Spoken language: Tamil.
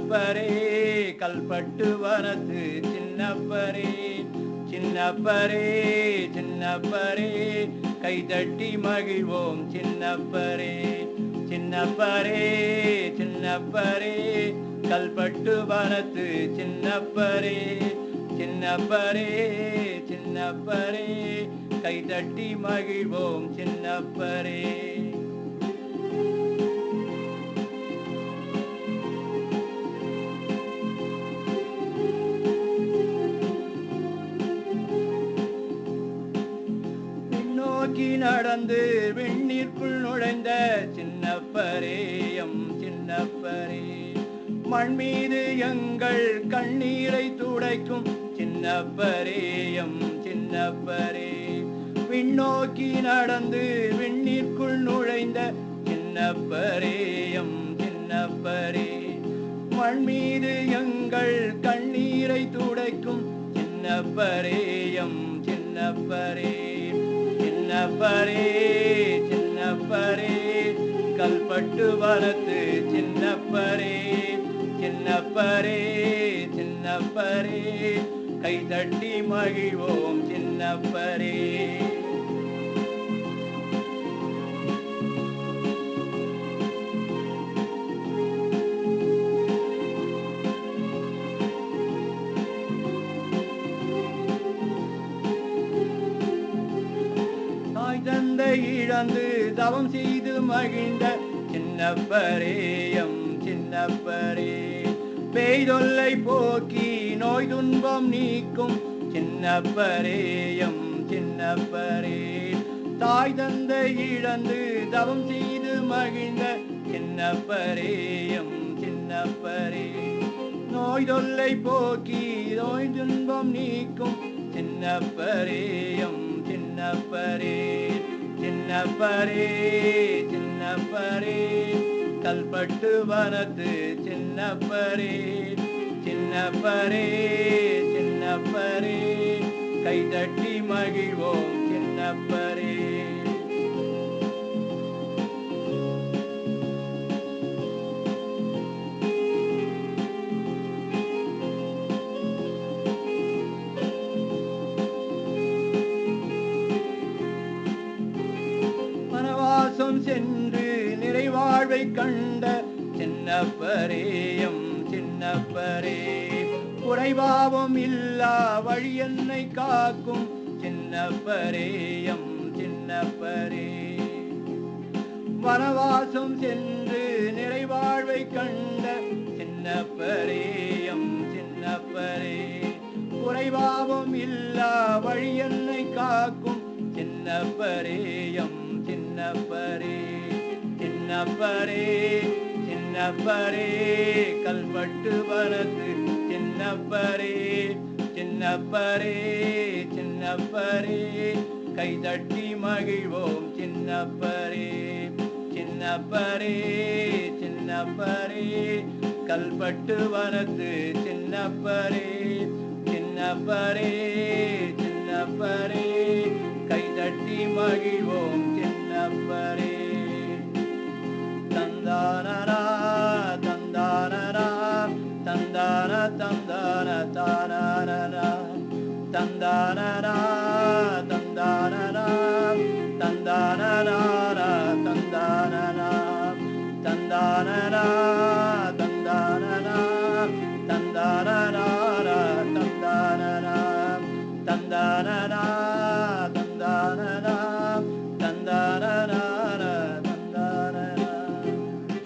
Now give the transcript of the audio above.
சின்னப்பரே கல்பட்டு வரத்து சின்னப்பரே சின்னப்பரே சின்னப்பரே கைதட்டி மகிழ்வோம் சின்னப்பரே சின்னப்பரே சின்னப்பரே கல்பட்டு வரத்து சின்னப்பரே சின்னப்பரே சின்னப்பரே கைதட்டி மகிழ்வோம் சின்னப்பரே. நோக்கி நடந்து விண்ணிற்குள் நுழைந்த சின்னப்பரேயம் சின்னப்பரே. மண் மீது எங்கள் கண்ணீரை துடைக்கும் சின்னப்பரேயம் சின்னப்பரே. விண்ணோக்கி நடந்து விண்ணிற்குள் நுழைந்த சின்னப்பரேயம் சின்னப்பரே. மண் மீது எங்கள் கண்ணீரை துடைக்கும் சின்னப்பரேயம் சின்னப்பரே. சின்னப்பரே சின்னப்பரே கல்பட்டு வரத்து சின்னப்பரே சின்னப்பரே சின்னப்பரே கை தட்டி மகிழ்வோம் சின்னப்பரே. இழந்து தவம் செய்து மகிழ்ந்த சின்னப்பரேயம் சின்னப்பரே. பெய்தொல்லை போக்கி நோய் துன்பம் நீக்கும் சின்னப்பரேயம் சின்னப்பரே. தாய் தந்தை இழந்து தவம் செய்து மகிழ்ந்த சின்னப்பரேயம் சின்னப்பரே. நோய் தொல்லை போக்கி நோய் துன்பம் நீக்கும் சின்னப்பரேயம் சின்னப்பரே சின்னப்பரே. கல்பட்டு வனத்து சின்னப்பரே சின்னப்பரே சின்னப்பரே. கைதட்டி மகிழ்வோம் வனவாசம் சென்று நிறைவாழ்வை கண்ட சின்னப்பரேயம் சின்னப்பரே. குறைபாவம் இல்லா வழி என்னை காக்கும் சின்னப்பரேயம் சின்னப்பரே. வனவாசம் சென்று நிறைவாழ்வை கண்ட சின்னப்பரேயம் சின்னப்பரே. குறைபாவம் இல்லா வழி என்னை காக்கும் சின்னப்பரேயம் சின்னப்பரே சின்னப்பரே கல்பட்டு வனத்து சின்னப்பரே சின்னப்பரே சின்னப்பரே கைதட்டி மகிழ்வோம். சின்னப்பரே சின்னப்பரே சின்னப்பரே கல்பட்டு வனத்து சின்னப்பரே சின்னப்பரே சின்னப்பரே கைதட்டி மகிழ்வோம். da na na na dan da na na dan da na na dan da na na dan da na na dan da na na dan da na na dan da na na dan da na da